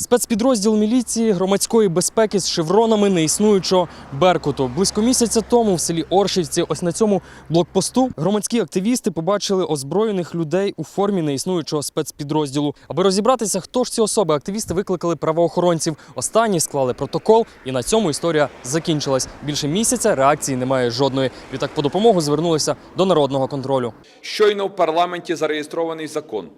Спецпідрозділ міліції громадської безпеки з шевронами неіснуючого Беркуту. Близько місяця тому в селі Оршівці, ось на цьому блокпосту, громадські активісти побачили озброєних людей у формі неіснуючого спецпідрозділу. Аби розібратися, хто ж ці особи, активісти викликали правоохоронців. Останні склали протокол, і на цьому історія закінчилась. Більше місяця реакції немає жодної. Відтак по допомогу звернулися до народного контролю. Щойно в парламенті зареєстрований закон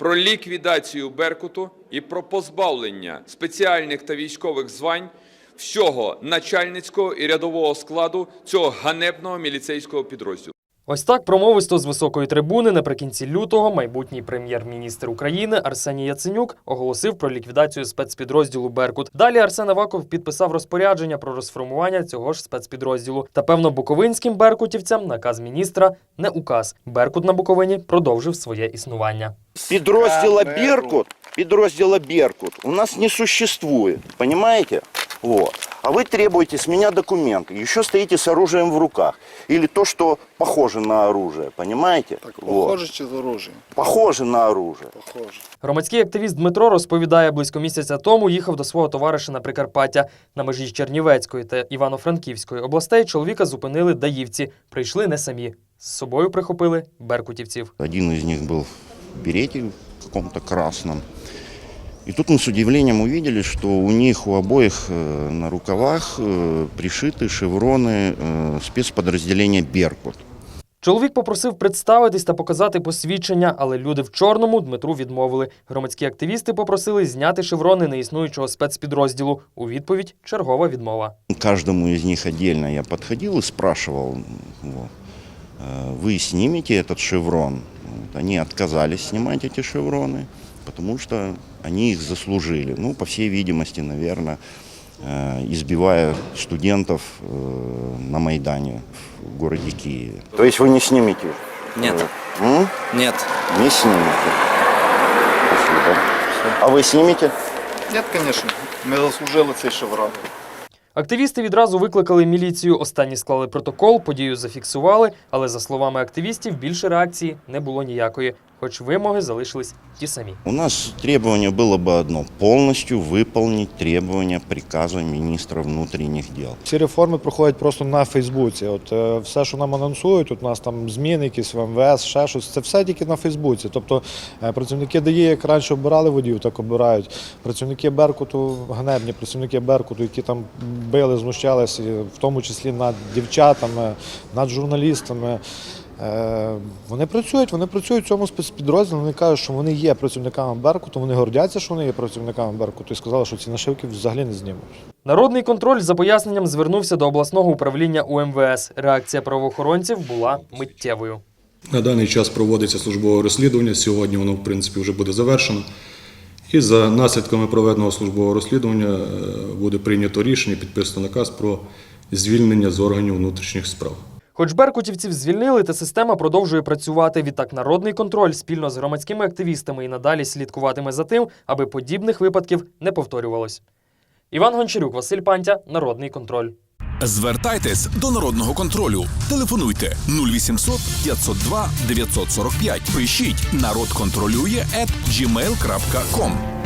про ліквідацію Беркуту і про позбавлення спеціальних та військових звань всього начальницького і рядового складу цього ганебного міліцейського підрозділу. Ось так промовисто з високої трибуни наприкінці лютого майбутній прем'єр-міністр України Арсеній Яценюк оголосив про ліквідацію спецпідрозділу Беркут. Далі Арсен Аваков підписав розпорядження про розформування цього ж спецпідрозділу. Та певно буковинським беркутівцям наказ міністра не указ. Беркут на Буковині продовжив своє існування. Підрозділа Беркут, підрозділа Беркут у нас не существует, понимаете? Вот. А вы требуете с меня документы, еще стоите с оружием в руках. Или то, что похоже на оружие, понимаете? Так, Вот. похоже чи з оружием? Похоже на оружие. Похоже. Громадський активіст Дмитро розповідає, близько місяця тому їхав до свого товариша на Прикарпаття. На межі Чернівецької та Івано-Франківської областей чоловіка зупинили даївці. Прийшли не самі. З собою прихопили беркутівців. Один из них был в берете каком-то красном. И тут мы с удивлением увидели, что у них у обоих э, на рукавах э, пришиты шевроны э, спецподразделения «Беркут». Чоловік попросив представитись та показати посвідчення, але люди в чорному Дмитру відмовили. Громадські активісти попросили зняти шеврони неіснуючого спецпідрозділу. У відповідь чергова відмова. Каждому из них отдельно я подходил и спрашивал, вот, э, вы снимете этот шеврон? Вот, Они отказались снимать эти шевроны, потому что они их заслужили. Ну, по всей видимости, наверное, э, избивая студентов э, на Майдане в городе Киеве. То есть вы не снимете? Нет. М? Нет. Не снимете. Спасибо. А вы снимете? Нет, конечно. Ми заслужили цей шеврон. Активісти відразу викликали міліцію. Останні склали протокол, подію зафіксували, але за словами активістів, більше реакції не було ніякої, хоч вимоги залишились ті самі. У нас требование было бы одно – полностью выполнить требования приказа министра внутренних дел. Ці реформи проходять просто на Фейсбуці. От е, все, що нам анонсують, от у нас там зміни якісь в МВС, ще щось, це все тільки на Фейсбуці. Тобто е, працівники ДАІ, як раніше обирали водіїв, так обирають. Працівники Беркуту, ганебні працівники Беркуту, які там били, знущалися, в тому числі над дівчатами, над журналістами. Е, Вони працюють, вони працюють в цьому спецпідрозділі. Вони кажуть, що вони є працівниками Беркуту. Вони гордяться, що вони є працівниками Беркуту, і сказали, що ці нашивки взагалі не знімуть. Народний контроль за поясненням звернувся до обласного управління УМВС. Реакція правоохоронців була миттєвою. На даний час проводиться службове розслідування. Сьогодні воно, в принципі, вже буде завершено. І за наслідками проведеного службового розслідування е, буде прийнято рішення, підписано наказ про звільнення з органів внутрішніх справ. Хоч беркутівців звільнили, та система продовжує працювати. Відтак народний контроль спільно з громадськими активістами і надалі слідкуватиме за тим, аби подібних випадків не повторювалось. Іван Гончарюк, Василь Пантя, Народний контроль. Звертайтесь до народного контролю. Телефонуйте 0800 502 945. Пишіть народ контролює at gmail.com.